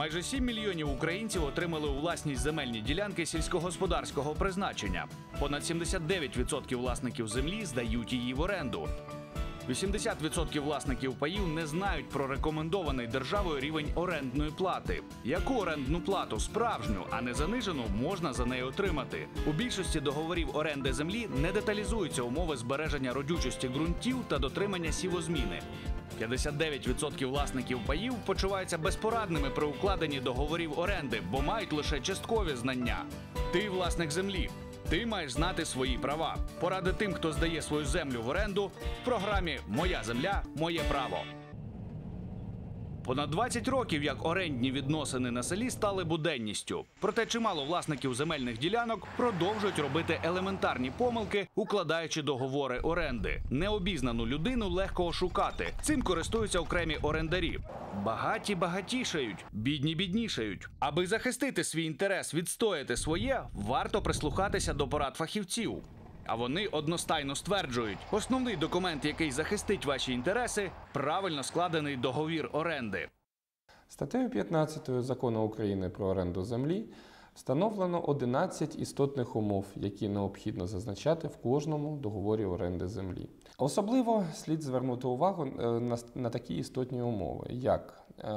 Майже 7 мільйонів українців отримали у власність земельні ділянки сільськогосподарського призначення. Понад 79% власників землі здають її в оренду. 80% власників паїв не знають про рекомендований державою рівень орендної плати. Яку орендну плату справжню, а не занижену, можна за неї отримати. У більшості договорів оренди землі не деталізуються умови збереження родючості ґрунтів та дотримання сівозміни. 59% власників паїв почуваються безпорадними при укладенні договорів оренди, бо мають лише часткові знання. Ти власник землі. Ти маєш знати свої права. Поради тим, хто здає свою землю в оренду в програмі Моя земля, моє право. Понад 20 років як орендні відносини на селі стали буденністю. Проте чимало власників земельних ділянок продовжують робити елементарні помилки, укладаючи договори оренди. Необізнану людину легко ошукати. Цим користуються окремі орендарі. Багаті багатішають, бідні біднішають. Аби захистити свій інтерес, відстояти своє, варто прислухатися до порад фахівців. А вони одностайно стверджують, основний документ, який захистить ваші інтереси, правильно складений договір оренди. Статтею 15 Закону України про оренду землі встановлено 11 істотних умов, які необхідно зазначати в кожному договорі оренди землі. Особливо слід звернути увагу е, на, такі істотні умови, як е,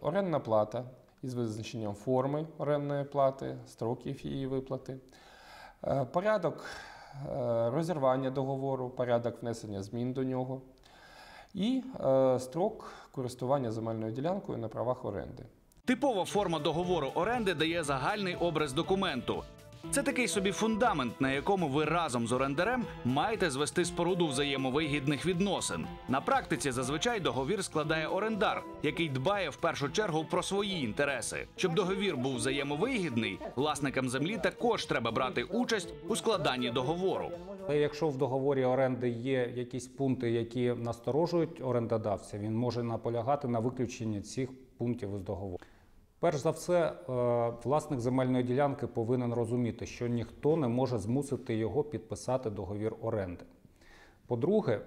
орендна плата із визначенням форми орендної плати, строків її виплати, е, порядок розірвання договору, порядок внесення змін до нього і е, строк користування земельною ділянкою на правах оренди. Типова форма договору оренди дає загальний образ документу. Це такий собі фундамент, на якому ви разом з орендарем маєте звести споруду взаємовигідних відносин. На практиці зазвичай договір складає орендар, який дбає в першу чергу про свої інтереси. Щоб договір був взаємовигідний, власникам землі також треба брати участь у складанні договору. Якщо в договорі оренди є якісь пункти, які насторожують орендодавця, він може наполягати на виключенні цих пунктів із договору. Перш за все, е, власник земельної ділянки повинен розуміти, що ніхто не може змусити його підписати договір оренди. По-друге, е,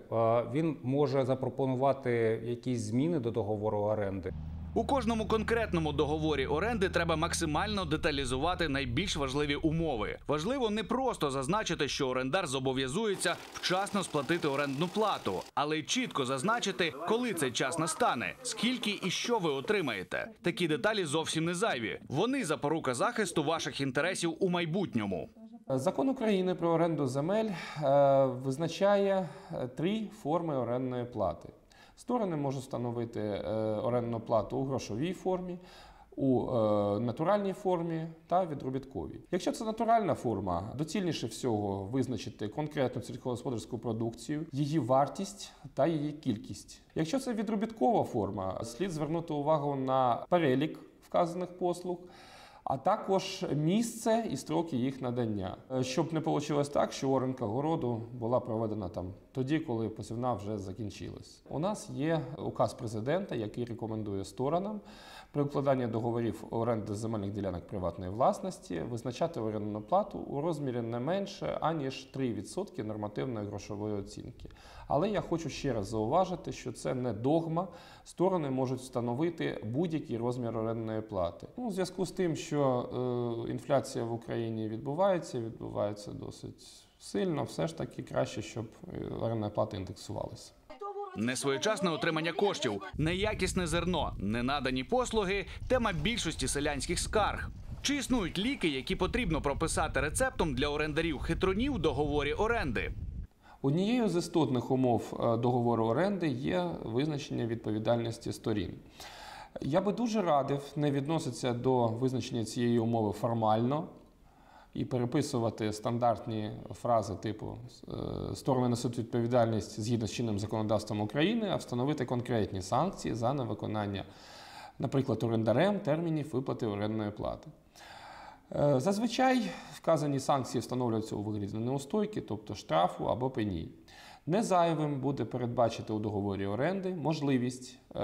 він може запропонувати якісь зміни до договору оренди. У кожному конкретному договорі оренди треба максимально деталізувати найбільш важливі умови. Важливо не просто зазначити, що орендар зобов'язується вчасно сплатити орендну плату, але й чітко зазначити, коли цей час настане, скільки і що ви отримаєте. Такі деталі зовсім не зайві. Вони запорука захисту ваших інтересів у майбутньому. Закон України про оренду земель е, визначає е, три форми орендної плати. Сторони можуть встановити е, орендну плату у грошовій формі, у е, натуральній формі та відробітковій. Якщо це натуральна форма, доцільніше всього визначити конкретну сільськогосподарську продукцію, її вартість та її кількість. Якщо це відробіткова форма, слід звернути увагу на перелік вказаних послуг. А також місце і строки їх надання, Е, щоб не вийшло так, що оренка городу була проведена там тоді, коли посівна вже закінчилась. У нас є указ президента, який рекомендує сторонам при укладанні договорів оренди земельних ділянок приватної власності визначати орендну плату у розмірі не менше аніж 3% нормативної грошової оцінки. Але я хочу ще раз зауважити, що це не догма. Сторони можуть встановити будь-який розмір орендної плати. Ну, у зв'язку з тим, що е, інфляція в Україні відбувається, відбувається досить сильно, все ж таки краще, щоб е, орендна плата індексувалася. Несвоєчасне отримання коштів, неякісне зерно, ненадані послуги тема більшості селянських скарг. Чи існують ліки, які потрібно прописати рецептом для орендарів хитронів в договорі оренди? Однією з істотних умов е, договору оренди є визначення відповідальності сторін. Я би дуже радив не відноситися до визначення цієї умови формально і переписувати стандартні фрази типу е, сторони несуть відповідальність згідно з чинним законодавством України, а встановити конкретні санкції за невиконання, наприклад, орендарем термінів виплати орендної плати. Е, Зазвичай вказані санкції встановлюються у вигляді неустойки, тобто штрафу або пені. Не зайвим буде передбачити у договорі оренди можливість е,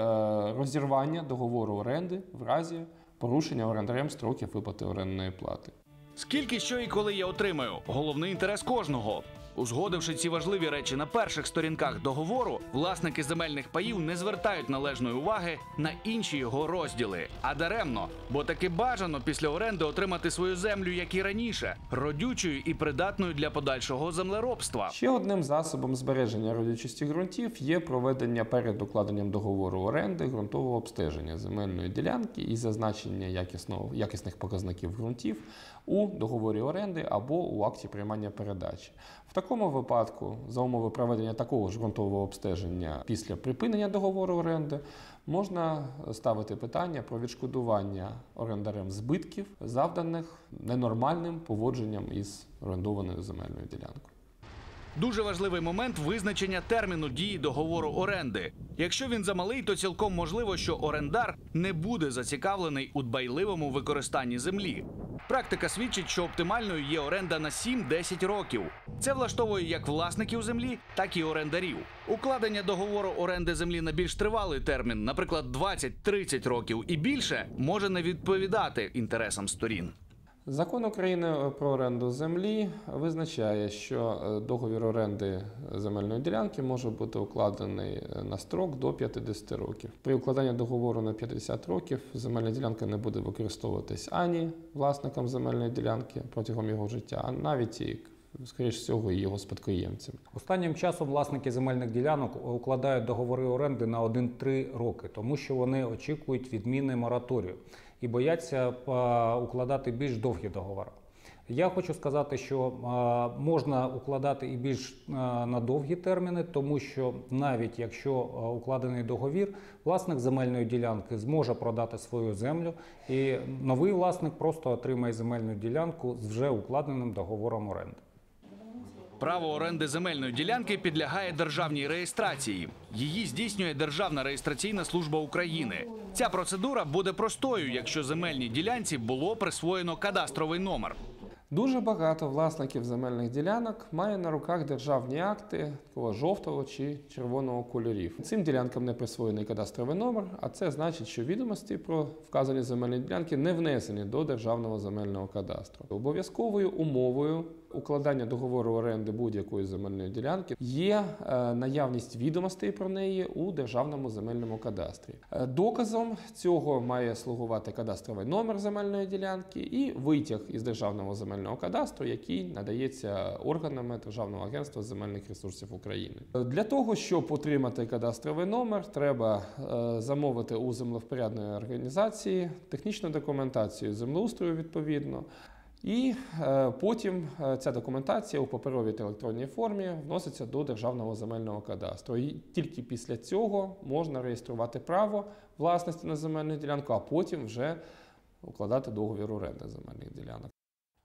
розірвання договору оренди в разі порушення орендарем строків виплати орендної плати. Скільки що і коли я отримаю головний інтерес кожного. Узгодивши ці важливі речі на перших сторінках договору, власники земельних паїв не звертають належної уваги на інші його розділи. А даремно, бо таки бажано після оренди отримати свою землю, як і раніше, родючою і придатною для подальшого землеробства. Ще одним засобом збереження родючості ґрунтів є проведення перед укладенням договору оренди ґрунтового обстеження земельної ділянки і зазначення якісних показників ґрунтів у договорі оренди або у акті приймання передачі. В такому випадку, за умови проведення такого ж ґрунтового обстеження після припинення договору оренди, можна ставити питання про відшкодування орендарем збитків, завданих ненормальним поводженням із орендованою земельною ділянкою. Дуже важливий момент визначення терміну дії договору оренди. Якщо він замалий, то цілком можливо, що орендар не буде зацікавлений у дбайливому використанні землі. Практика свідчить, що оптимальною є оренда на 7-10 років. Це влаштовує як власників землі, так і орендарів. Укладення договору оренди землі на більш тривалий термін, наприклад, 20-30 років і більше, може не відповідати інтересам сторін. Закон України про оренду землі визначає, що е, договір оренди земельної ділянки може бути укладений е, на строк до 50 років. При укладанні договору на 50 років земельна ділянка не буде використовуватись ані власником земельної ділянки протягом його життя, а навіть і, скоріш всього, і його спадкоємцям. Останнім часом власники земельних ділянок укладають договори оренди на 1-3 роки, тому що вони очікують відміни мораторію і бояться е, укладати більш довгі договори. Я хочу сказати, що е, можна укладати і більш е, на довгі терміни, тому що навіть якщо укладений договір, власник земельної ділянки зможе продати свою землю, і новий власник просто отримає земельну ділянку з вже укладеним договором оренди. Право оренди земельної ділянки підлягає державній реєстрації. Її здійснює Державна реєстраційна служба України. Ця процедура буде простою, якщо земельній ділянці було присвоєно кадастровий номер. Дуже багато власників земельних ділянок має на руках державні акти такого жовтого чи червоного кольорів. Цим ділянкам не присвоєний кадастровий номер, а це значить, що відомості про вказані земельні ділянки не внесені до державного земельного кадастру. Обов'язковою умовою укладання договору оренди будь-якої земельної ділянки є е, наявність відомостей про неї у державному земельному кадастрі. Е, Доказом цього має слугувати кадастровий номер земельної ділянки і витяг із державного земельного кадастру, який надається органами Державного агентства земельних ресурсів України. Е, Для того, щоб отримати кадастровий номер, треба замовити у землевпорядної організації технічну документацію землеустрою відповідно. І е, потім е, ця документація у паперовій та електронній формі вноситься до державного земельного кадастру. І тільки після цього можна реєструвати право власності на земельну ділянку, а потім вже укладати договір оренди земельних ділянок.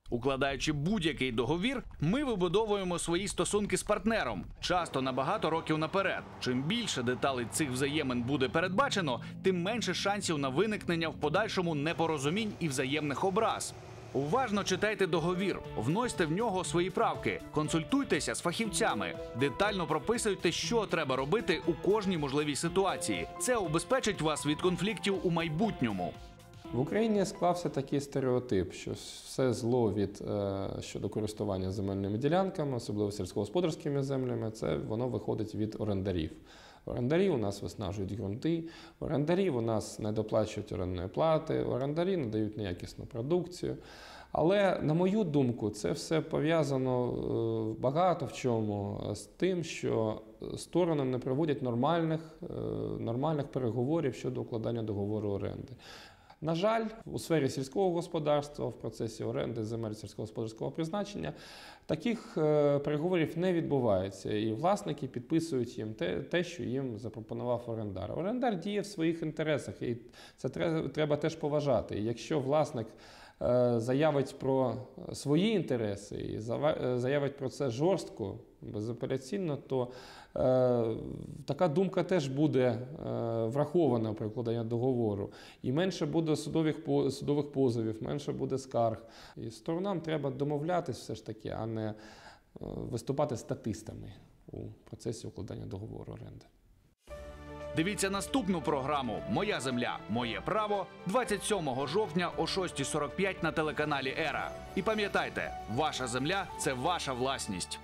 Укладаючи будь-який договір, ми вибудовуємо свої стосунки з партнером, часто на багато років наперед. Чим більше деталей цих взаємин буде передбачено, тим менше шансів на виникнення в подальшому непорозумінь і взаємних образ. Уважно читайте договір, вносьте в нього свої правки, консультуйтеся з фахівцями, детально прописуйте, що треба робити у кожній можливій ситуації. Це убезпечить вас від конфліктів у майбутньому. В Україні склався такий стереотип, що все зло від е, щодо користування земельними ділянками, особливо сільськогосподарськими землями, це воно виходить від орендарів. Орендарі у нас виснажують ґрунти, орендарі у нас не доплачують орендної плати, орендарі не дають неякісну продукцію. Але, на мою думку, це все пов'язано е, багато в чому з тим, що сторони не проводять нормальних, е, нормальних переговорів щодо укладання договору оренди. На жаль, у сфері сільського господарства в процесі оренди земель сільськогосподарського призначення таких е, переговорів не відбувається, і власники підписують їм те, те, що їм запропонував орендар. Орендар діє в своїх інтересах, і це треба, теж поважати. І якщо власник заявить про свої інтереси і е, заявить про це жорстко, безапеляційно, то е, така думка теж буде е, врахована при укладанні договору. І менше буде судових, судових позовів, менше буде скарг. І сторонам треба домовлятись все ж таки, а не е, виступати статистами у процесі укладання договору оренди. Дивіться наступну програму Моя земля, моє право 27 жовтня о 6.45 на телеканалі Ера. І пам'ятайте, ваша земля це ваша власність.